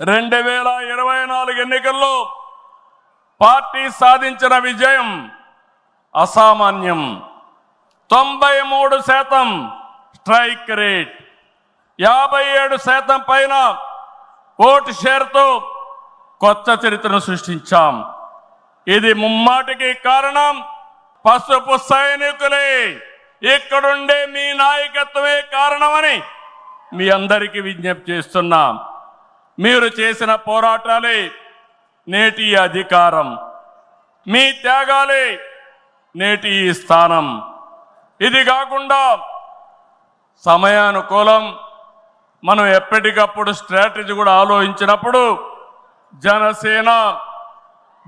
రెండు వేల ఇరవై నాలుగు ఎన్నికల్లో పార్టీ సాధించిన విజయం అసామాన్యం. తొంభై మూడు శాతం స్ట్రైక్ రేట్. యాభై ఏడు శాతం పైన ఓటు షేర్తో కొత్త చరిత్రను సృష్టించాం. ఇది ముమ్మాటికి కారణం పసుపు సైనికులే. ఇక్కడుండే మీ నాయకత్వమే కారణమని మీ అందరికీ విజ్ఞప్తి చేస్తున్నాం. మీరు చేసిన పోరాటాలే నేటి అధికారం. మీ త్యాగాలే నేటి ఈ స్థానం. ఇది కాకుండా సమయానుకూలం. మనం ఎప్పటికప్పుడు స్ట్రాటజీ కూడా ఆలోచించినప్పుడు జనసేన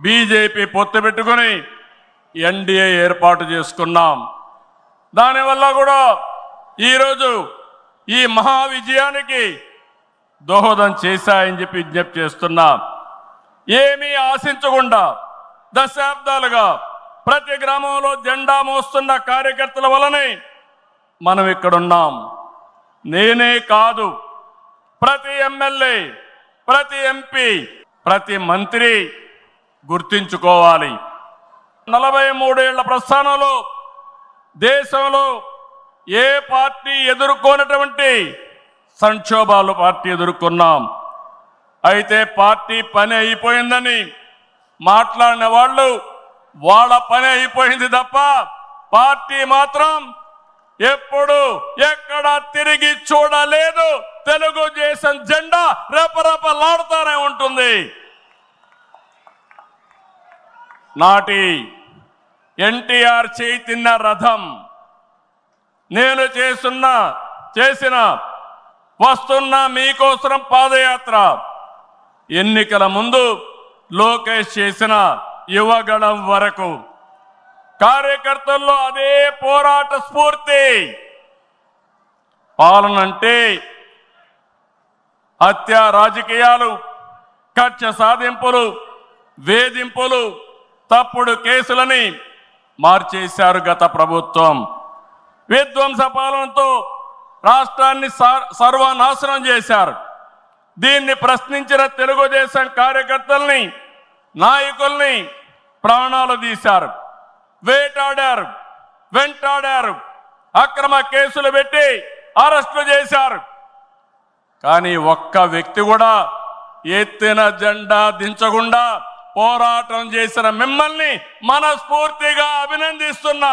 బీజేపీ పొత్తు పెట్టుకుని ఎన్డీఏ ఏర్పాటు చేసుకున్నాం. దానివల్ల కూడా ఈరోజు ఈ మహా విజయానికి దోహదం చేశాయని చెప్పి విజ్ఞప్తి చేస్తున్నా. ఏమీ ఆశించకుండా దశాబ్దాలుగా ప్రతి గ్రామంలో జెండా మోస్తున్న కార్యకర్తల వలనే మనం ఇక్కడున్నాం. నేనే కాదు ప్రతి ఎమ్మెల్యే ప్రతి ఎంపీ ప్రతి మంత్రి గుర్తించుకోవాలి. నలభై మూడేళ్ళ ప్రస్థానంలో దేశంలో ఏ పార్టీ ఎదుర్కొన్నటువంటి సంక్షోభాలు పార్టీ ఎదుర్కొన్నాం. అయితే పార్టీ పని అయిపోయిందని మాట్లాడిన వాళ్ళు వాళ్ళ పని అయిపోయింది తప్ప పార్టీ మాత్రం ఎప్పుడు ఎక్కడ తిరిగి చూడలేదు. తెలుగుదేశం జెండా రెపరెపలాడుతూనే ఉంటుంది. నాటి ఎన్టీఆర్ చేయి తిన్న రథం నేను చేస్తున్న చేసిన వస్తున్న మీకోసం పాదయాత్ర. ఎన్నికల ముందు లోకేష్ చేసిన యువగళం వరకు. కార్యకర్తల్లో అదే పోరాట స్ఫూర్తి. పాలన అంటే హత్య రాజకీయాలు కక్ష సాధింపులు వేధింపులు తప్పుడు కేసులని మార్చేశారు గత ప్రభుత్వం. విధ్వంస పాలనతో రాష్ట్రాన్ని సర్వనాశనం చేశారు. దీన్ని ప్రశ్నించిన తెలుగుదేశం కార్యకర్తల్ని నాయకుల్ని ప్రాణాలు తీశారు. వేటాడారు వెంటాడారు అక్రమ కేసులు పెట్టి అరెస్టులు చేశారు. కానీ ఒక్క వ్యక్తి కూడా ఎత్తిన జెండా దించకుండా పోరాటం చేసిన మిమ్మల్ని మనస్ఫూర్తిగా అభినందిస్తున్నా.